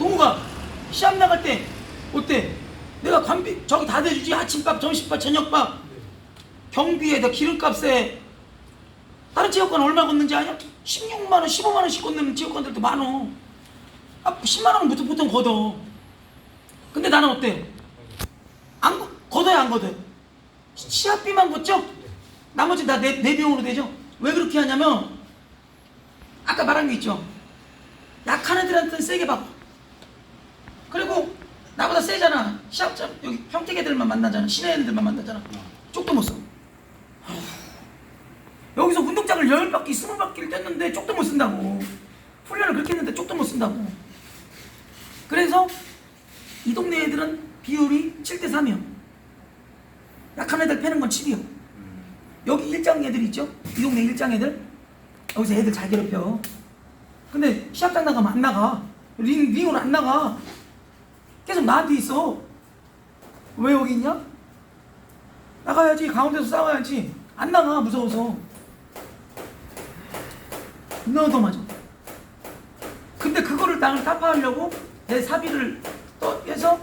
동우가 시합 나갈 때 어때? 내가 관비 저기 다 대주지 아침밥, 점심밥, 저녁밥 경비에 내 기름값에 다른 체육관 얼마 걷는지 아냐? 16만 원, 15만 원씩 걷는 체육관들도 많어. 아, 10만 원은 보통, 보통 걷어. 근데 나는 어때? 안 걷- 걷어요, 안 걷어요? 시- 시합비만 걷죠? 나머지 다 내, 내 비용으로 되죠? 왜 그렇게 하냐면 아까 말한 게 있죠. 약한 애들한테는 세게 받고 그리고 나보다 세잖아. 시합장 여기 평택 애들만 만나잖아. 시내 애들만 만나잖아. 쪽도 못 써. 여기서 운동장을 열 바퀴, 스물 바퀴를 뗐는데 쪽도 못 쓴다고. 훈련을 그렇게 했는데 쪽도 못 쓴다고. 그래서 이 동네 애들은 비율이 7대 3이요. 약한 애들 패는 건 7이요. 여기 일장 애들 있죠? 이 동네 일장 애들? 여기서 애들 잘 괴롭혀. 근데 시합장 나가면 안 나가. 링, 링으로 안 나가. 계속 나한테 있어. 왜 여기 있냐? 나가야지. 가운데서 싸워야지. 안 나가. 무서워서. 너도 맞아. 근데 그거를 나를 타파하려고 내 사비를 떠해서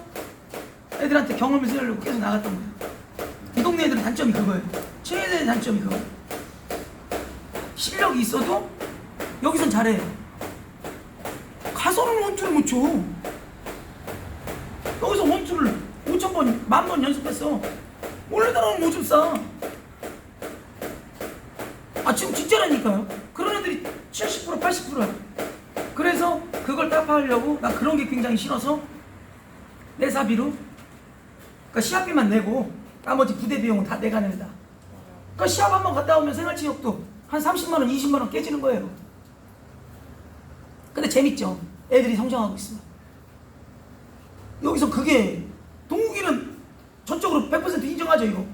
애들한테 경험을 세우려고 계속 나갔던 거야. 이 동네 애들은 단점이 그거예요. 최애들의 단점이 그거예요. 실력이 있어도 여기선 잘해. 가서는 원투를 못 쳐. 여기서 원투를 5천 번, 만 번 연습했어. 원래 나라는 오줌 싸. 아 지금 진짜라니까요. 그런 애들이 70% 80%야. 그래서 그걸 타파하려고 나 그런 게 굉장히 싫어서 내 사비로 그러니까 시합비만 내고 나머지 부대 비용은 다 내가 낸다. 그러니까 시합 한번 갔다 오면 생활체육도 한 30만 원, 20만 원 깨지는 거예요. 근데 재밌죠. 애들이 성장하고 있으면. 여기서 그게 동욱이는 전적으로 100% 인정하죠 이거.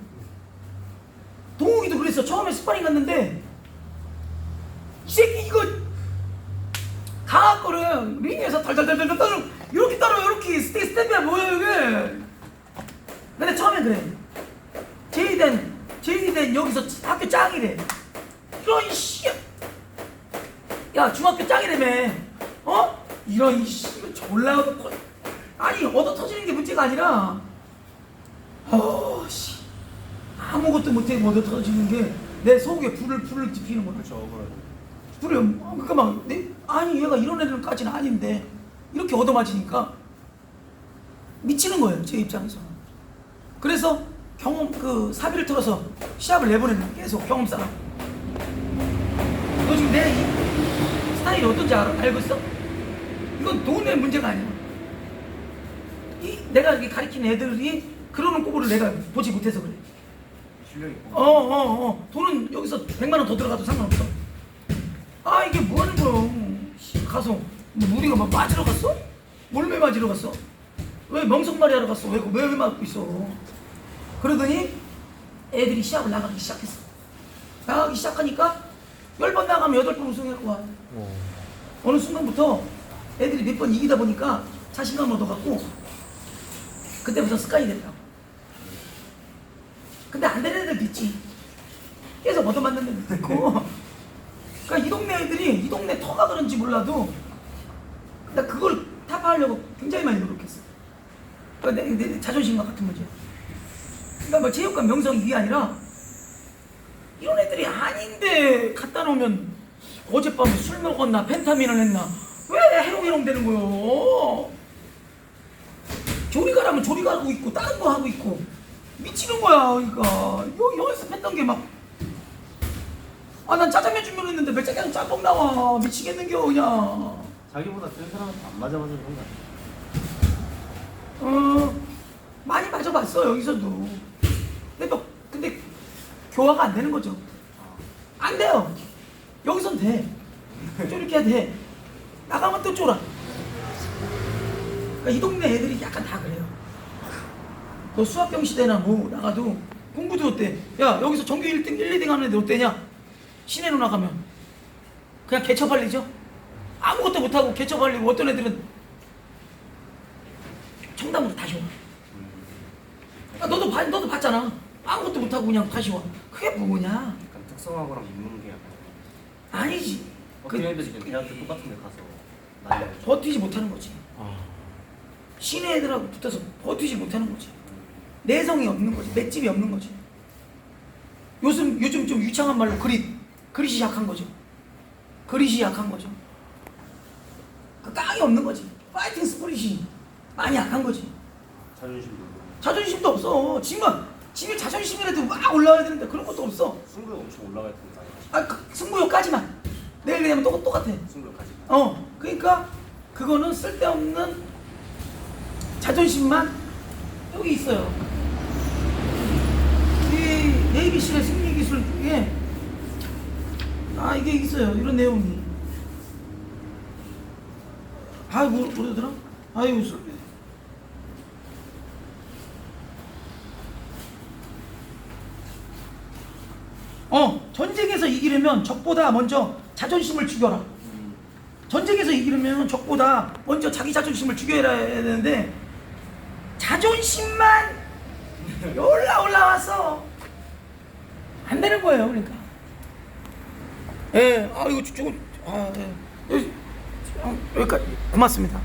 동욱이도 그랬어. 처음에 스파링 갔는데 이 새끼 이거 강학거를 링에서 덜덜덜덜 떨어 이렇게 떨어 이렇게 스테 스텝이야 뭐야 이게. 근데 처음에 그래. 제이된 제이된 여기서 학교 짱이래. 이런 씨. 야 중학교 짱이라며. 어? 이런 씨 졸라 아니 얻어 터지는 게 문제가 아니라 어 씨. 아무것도 못해 얻어 터지는 게 내 속에 불을 불을 지피는 거야. 그렇죠. 억울하죠. 그래, 그러니까 막, 내, 아니, 얘가 이런 애들까지는 아닌데, 이렇게 얻어맞으니까, 미치는 거예요, 제 입장에서. 그래서 경험, 그, 사비를 털어서 시합을 내보내는 계속 경험 쌓아. 너 지금 내 이- 스타일이 어떤지 알아? 알고 있어? 이건 돈의 문제가 아니야. 이, 내가 이렇게 가리킨 애들이 그러는 꼴을 내가 보지 못해서 그래. 실력이 어, 어, 어. 돈은 여기서 100만 원 더 들어가도 상관없어. 아, 이게 뭐 하는 거야? 씨, 가서 뭐 우리가 막 맞으러 갔어? 몰매 맞으러 갔어? 왜 명성말이 하러 갔어? 왜, 왜, 왜 맞고 있어? 그러더니 애들이 시합을 나가기 시작했어. 나가기 시작하니까 열 번 나가면 여덟 번 우승할 거야. 어느 순간부터 애들이 몇 번 이기다 보니까 자신감 얻어갖고 그때부터 습관이 됐다고. 근데 안 되는 애들도 있지. 계속 얻어맞는 애들도 있고. 그러니까 이 동네 애들이 이 동네 터가 그런지 몰라도 나 그걸 타파하려고 굉장히 많이 노력했어. 그러니까 내, 내 자존심과 같은 문제. 그러니까 뭐 체육관 명성이 이게 아니라 이런 애들이 아닌데 갖다 놓으면 어젯밤에 술 먹었나 펜타민을 했나 왜 해롱해롱 되는 거요? 조리 가라면 조리 가고 있고 다른 거 하고 있고. 미치는 거야 그러니까 여, 연습했던 게 막. 아 난 짜장면 주문 했는데 몇 장면 짬뽕 나와. 미치겠는겨 그냥. 자기보다 센 사람한테 안 맞아봐서 그런 거 같아. 어 많이 맞아봤어 여기서도. 근데 뭐 근데 교화가 안 되는 거죠. 안 돼요. 여기선 돼. 쪼르게 돼. 나가면 또 쫄아 그러니까 이 동네 애들이 약간 다 그래요 너 수학병 시대나 뭐 나가도 공부도 어때 야 여기서 전교 1등 1, 2등 하는 애들 어때냐 시내로 나가면 그냥 개처발리죠 아무것도 못하고 개처발리고 어떤 애들은 청담으로 다시 와 야, 너도 봐, 너도 봤잖아. 아무것도 못하고 그냥 다시 와. 그게 뭐냐? 약간 특성화고랑 있는 게 약간 아니지. 어떻게 그, 해도 지금 대학교 똑같은 데 가서. 버티지 못하는 거지. 아. 시내 애들하고 붙어서 버티지 못하는 거지. 내성이 없는 거지. 맷집이 없는 거지. 요즘 요즘 좀 유창한 말로 그릿 그릿이 약한 거죠. 그릿이 약한 거죠. 그 깡이 없는 거지. 파이팅 스프릿이 많이 약한 거지. 자존심도 자존심도 없어. 지금 지금 자존심이라도 막 올라와야 되는데 그런 것도 없어. 승부욕 엄청 올라갈 텐데 아, 그 승부욕까지만. 내일 되면 똑 똑같아. 승부욕까지 어, 그러니까 그거는 쓸데없는 자존심만 여기 있어요. 이 네이비실의 승리 기술 중에 아 이게 있어요. 이런 내용이. 아, 뭐 뭐더라? 아유, 술. 어, 전쟁에서 이기려면 적보다 먼저 자존심을 죽여라. 전쟁에서 이기려면 적보다 먼저 자기 자존심을 죽여야 되는데 자존심만 올라 올라와서 안 되는 거예요, 그러니까. 예, 아 이거 조금 아, 예. 여기, 아, 여기까지 고맙습니다. 예.